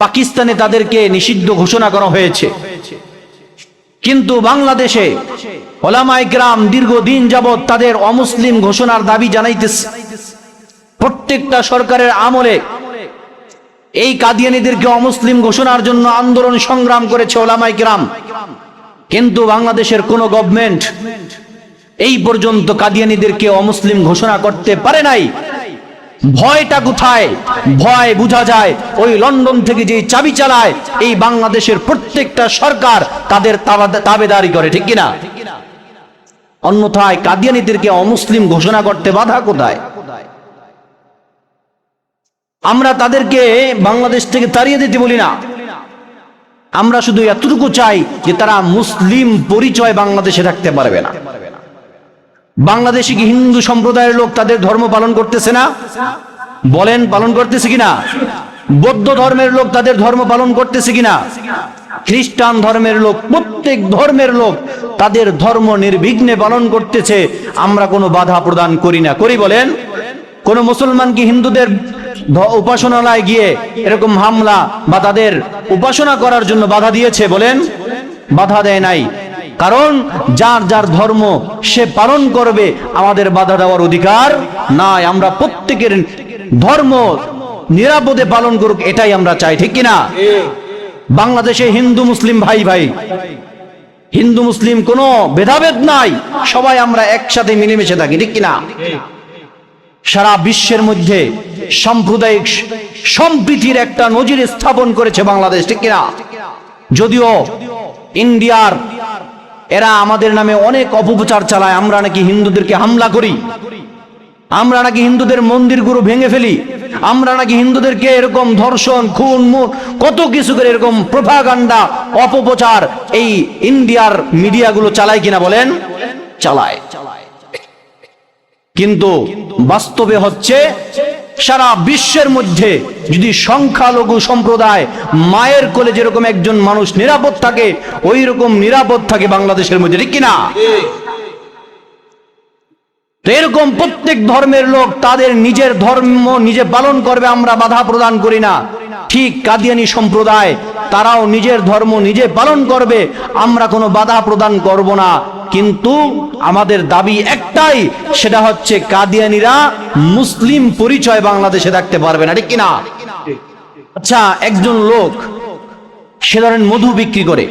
পাকিস্তানে তাদেরকে নিষিদ্ধ ঘোষণা করা হয়েছে। কিন্তু বাংলাদেশে ওলামাই গ্রাম দীর্ঘদিন যাবৎ তাদের অমুসলিম ঘোষণার দাবি জানাইতেছে। প্রত্যেকটা সরকারের আমলে এই কাদিয়ানিদেরকে অমুসলিম ঘোষণার জন্য আন্দোলন সংগ্রাম করেছে ওলামাই গ্রাম কিন্তু বাংলাদেশের কোন গভর্নমেন্ট এই পর্যন্ত কাদিয়ানিদেরকে অমুসলিম ঘোষণা করতে পারে নাই। ভয়টা কোথায়? ভয় বোঝা যায়। ওই লন্ডন থেকে যে চাবি চালায়, এই বাংলাদেশের প্রত্যেকটা সরকার তাদের তাবেদারি করে, ঠিক কিনা? অন্যথায় কাদিয়ানিদেরকে অমুসলিম ঘোষণা করতে বাধা কোথায়? আমরা তাদেরকে বাংলাদেশ থেকে তাড়িয়ে দিতে বলি না। আমরা শুধু এতটুকু চাই যে তারা মুসলিম পরিচয় বাংলাদেশে রাখতে পারবে না। বাংলাদেশি কি হিন্দু সম্প্রদায়ের লোক তাদের ধর্ম পালন করতেছে না? বলেন, পালন করতেছে কিনা? বৌদ্ধ ধর্মের লোক তাদের ধর্ম পালন করতেছে কিনা? খ্রিস্টান ধর্মের লোক, প্রত্যেক ধর্মের লোক তাদের ধর্ম নির্বিঘ্নে পালন করতেছে। আমরা কোনো বাধা প্রদান করি না। করি বলেন, কোন মুসলমান কি হিন্দুদের উপাসনালয়ে গিয়ে এরকম হামলা বা তাদের উপাসনা করার জন্য বাধা দিয়েছে? বলেন, বাধা দেয় নাই। কারণ যার যার ধর্ম সে পালন করবে, আমাদের বাধা দেওয়ার অধিকার নাই। আমরা প্রত্যেকের ধর্ম নিরাপদে পালন করুক, এটাই আমরা চাই, ঠিক কিনা? বাংলাদেশে হিন্দু, মুসলিম ভাই ভাই, হিন্দু, মুসলিম কোনো ভেদাভেদ নাই। সবাই আমরা একসাথে মিলেমিশে থাকি, ঠিক কিনা? সারা বিশ্বের মধ্যে সাম্প্রদায়িক সম্প্রীতির একটা নজির স্থাপন করেছে বাংলাদেশ, ঠিক কিনা? যদিও ইন্ডিয়ার এরা আমাদের নামে অনেক অপপ্রচার চালায়। আমরা নাকি হিন্দুদেরকে হামলা করি। আমরা নাকি হিন্দুদের মন্দিরগুলো ভেঙে ফেলি। আমরা নাকি হিন্দুদেরকে এরকম ধর্ষণ, খুন কত কিছু করে এরকম প্রভাগান্ডা অপপ্রচার এই ইন্ডিয়ার মিডিয়াগুলো চালায় কিনা বলেন? চালায়। কিন্তু বাস্তবে হচ্ছে সারা বিশ্বের মধ্যে যদি সংখ্যালঘু সম্প্রদায় মায়ের কোলে যেরকম একজন মানুষ নিরাপদ থাকে ওই রকম নিরাপদ থাকে বাংলাদেশের মধ্যে, ঠিক কিনা? এরকম প্রত্যেক ধর্মের লোক তাদের নিজের ধর্ম নিজে পালন করবে, আমরা বাধা প্রদান করি না। ঠিক কাদিয়ানি সম্প্রদায়, তারাও নিজের ধর্ম নিজে পালন করবে, আমরা কোনো বাধা প্রদান করব না। কিন্তু আমাদের দাবি একটাই, সেটা হচ্ছে কাদিয়ানিরা মুসলিম পরিচয় বাংলাদেশে রাখতে পারবে না, ঠিক কিনা? আচ্ছা একজন লোক, সে ধরেন মধু বিক্রি করে।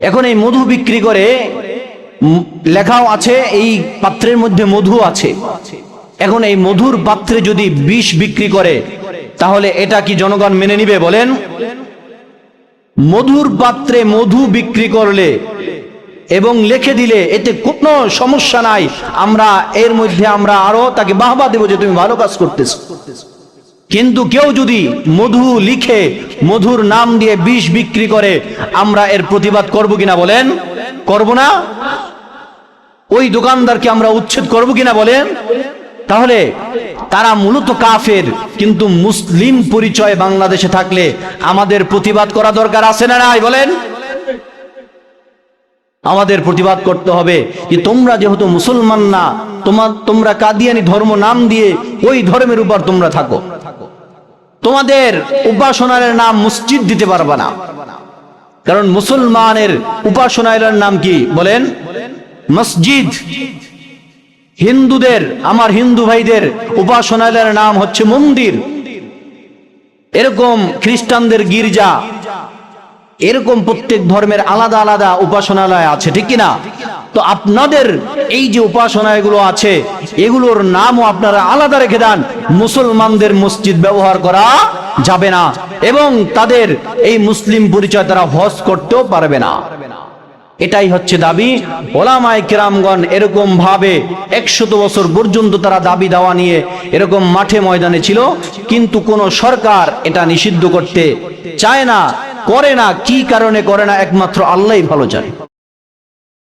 এখন এই মধু বিক্রি করে লেখাও আছে, এই পাত্রের মধ্যে মধু আছে। এখন এই মধুর পাত্রে যদি বিষ বিক্রি করে, তাহলে এটা কি জনগণ মেনে নিবে, বলেন? মধুর পাত্রে মধু বিক্রি করলে এবং লিখে দিলে এতে কোনো সমস্যা নাই। আমরা এর মধ্যে আমরা আরও তাকে বাহবা দেবো যে তুমি ভালো কাজ করতেছো। কিন্তু কেউ যদি মধু লিখে, মধুর নাম দিয়ে বিষ বিক্রি করে, আমরা এর প্রতিবাদ করব কিনা বলেন? করব না? ওই দোকানদারকে আমরা উচ্ছেদ করব কিনা বলেন? তাহলে তারা মূলত কাফের, কিন্তু মুসলিম পরিচয় বাংলাদেশে থাকলে আমাদের প্রতিবাদ করা দরকার আছে না নাই বলেন? আমাদের প্রতিবাদ করতে হবে যে তোমরা যেহেতু মুসলমান না, তোমার তোমরা কাদিয়ানি ধর্ম নাম দিয়ে ওই ধর্মের উপর তোমরা থাকো। তোমাদের উপাসনার নাম মসজিদ দিতে পারবে না। কারণ মুসলমানের উপাসনার নাম কি? বলেন, মসজিদ। হিন্দুদের, আমার হিন্দু ভাইদের উপাসনালয়ের নাম হচ্ছে মন্দির। এরকম খ্রিস্টানদের গির্জা এরকম প্রত্যেক ধর্মের আলাদা আলাদা উপাসনালয় আছে, ঠিক কিনা? তো আপনাদের এই যে উপাসনালয়গুলো আছে, এগুলোর নামও আপনারা আলাদা রেখে দেন। মুসলমানদের মসজিদ ব্যবহার করা যাবে না এবং তাদের এই মুসলিম পরিচয় তারা হজ করতেও পারবে না। এটাই হচ্ছে দাবি। ওলামায় কেরামগণ এরকম ভাবে একশত বছর পর্যন্ত তারা দাবি দাওয়া নিয়ে এরকম মাঠে ময়দানে ছিল, কিন্তু কোন সরকার এটা নিষিদ্ধ করতে চায় না। করে না কি কারণে করে না একমাত্র আল্লাহ ভালো জানে।